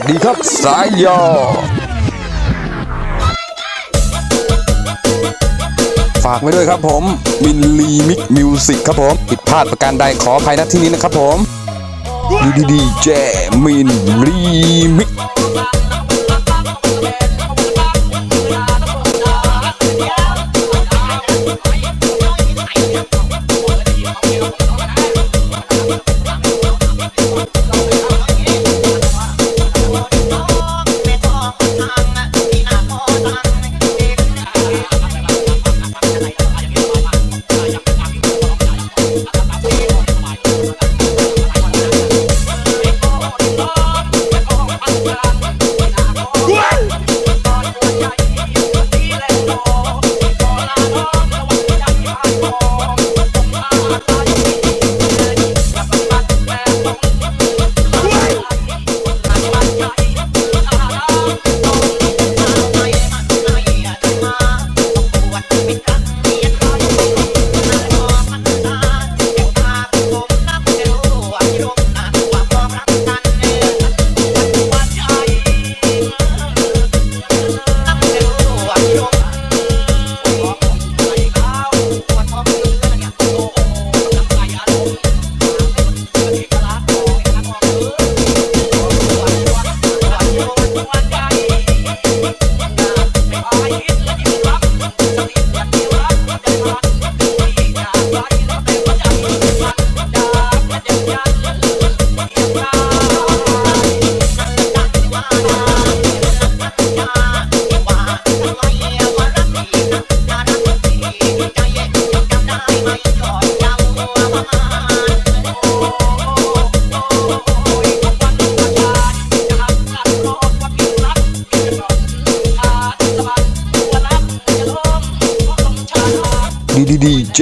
วัสดีครับ สายยอ ฝากไว้ด้วยครับผม มินลีมิกมิวสิกครับผม ผิดพลาดประการใดขออภัยณที่นี้นะครับผมดีดีดีเจมินลีมิก ดีดีดีเจ